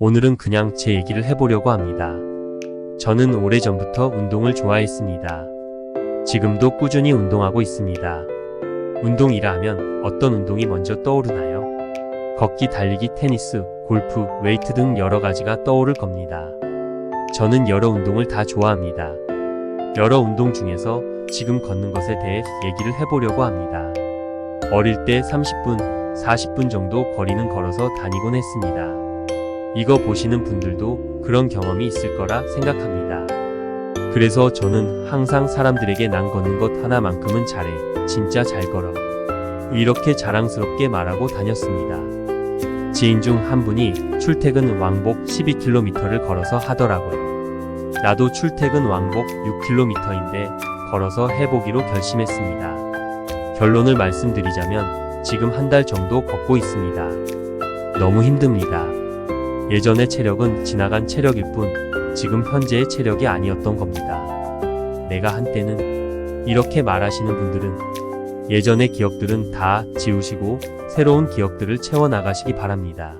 오늘은 그냥 제 얘기를 해보려고 합니다. 저는 오래전부터 운동을 좋아했습니다. 지금도 꾸준히 운동하고 있습니다. 운동이라 하면 어떤 운동이 먼저 떠오르나요? 걷기, 달리기, 테니스, 골프, 웨이트 등 여러 가지가 떠오를 겁니다. 저는 여러 운동을 다 좋아합니다. 여러 운동 중에서 지금 걷는 것에 대해 얘기를 해보려고 합니다. 어릴 때 30분, 40분 정도 거리는 걸어서 다니곤 했습니다. 이거 보시는 분들도 그런 경험이 있을 거라 생각합니다. 그래서 저는 항상 사람들에게 난 걷는 것 하나만큼은 잘해. 진짜 잘 걸어. 이렇게 자랑스럽게 말하고 다녔습니다. 지인 중 한 분이 출퇴근 왕복 12km를 걸어서 하더라고요. 나도 출퇴근 왕복 6km인데 걸어서 해보기로 결심했습니다. 결론을 말씀드리자면 지금 한 달 정도 걷고 있습니다. 너무 힘듭니다. 예전의 체력은 지나간 체력일 뿐 지금 현재의 체력이 아니었던 겁니다. 내가 한때는 이렇게 말하시는 분들은 예전의 기억들은 다 지우시고 새로운 기억들을 채워나가시기 바랍니다.